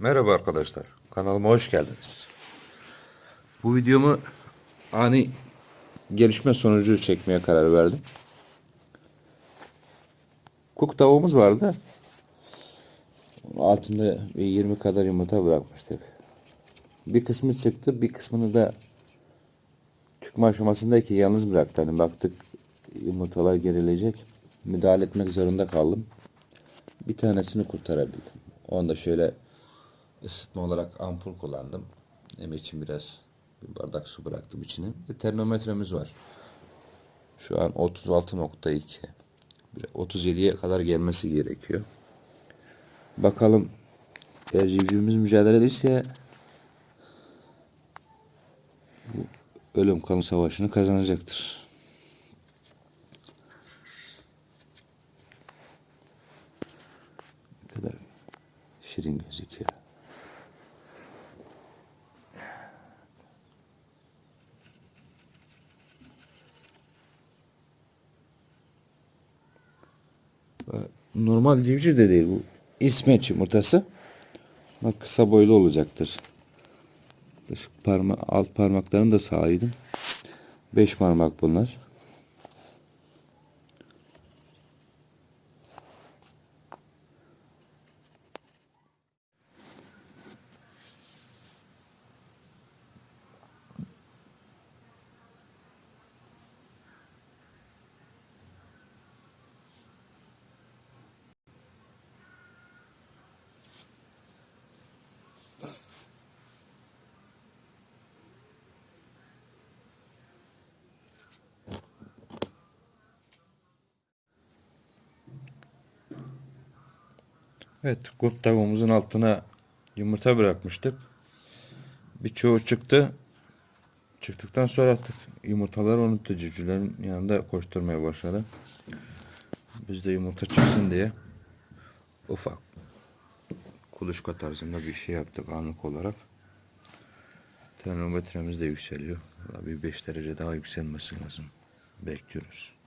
Merhaba arkadaşlar. Kanalıma hoş geldiniz. Bu videomu ani gelişme sonucu çekmeye karar verdim. Kuk tavuğumuz vardı. Altında bir 20 kadar yumurta bırakmıştık. Bir kısmı çıktı, bir kısmını da çıkma aşamasındaki yalnız bıraktı. Hani baktık yumurtalar gerilecek. Müdahale etmek zorunda kaldım. Bir tanesini kurtarabildim. Onu da şöyle ısıtma olarak ampul kullandım. Hem için biraz bir bardak su bıraktım içine. Bir termometremiz var. Şu an 36.2. Bir 37'ye kadar gelmesi gerekiyor. Bakalım eğer civcivimiz mücadele ederse bu ölüm kalım savaşını kazanacaktır. Ne kadar şirin gözüküyor. Normal civciv de değil bu. İsmet yumurtası. Bunlar kısa boylu olacaktır. Dış parma alt parmaklarını da sağlaydım. Beş parmak bunlar. Evet, kurt tavuğumuzun altına yumurta bırakmıştık. Birçoğu çıktı. Çıktıktan sonra artık yumurtaları unuttu. Civcivlerin yanında koşturmaya başladı. Biz de yumurta çıksın diye ufak kuluçka tarzında bir şey yaptık anlık olarak. Termometremiz de yükseliyor. Bir 5 derece daha yükselmesi lazım. Bekliyoruz.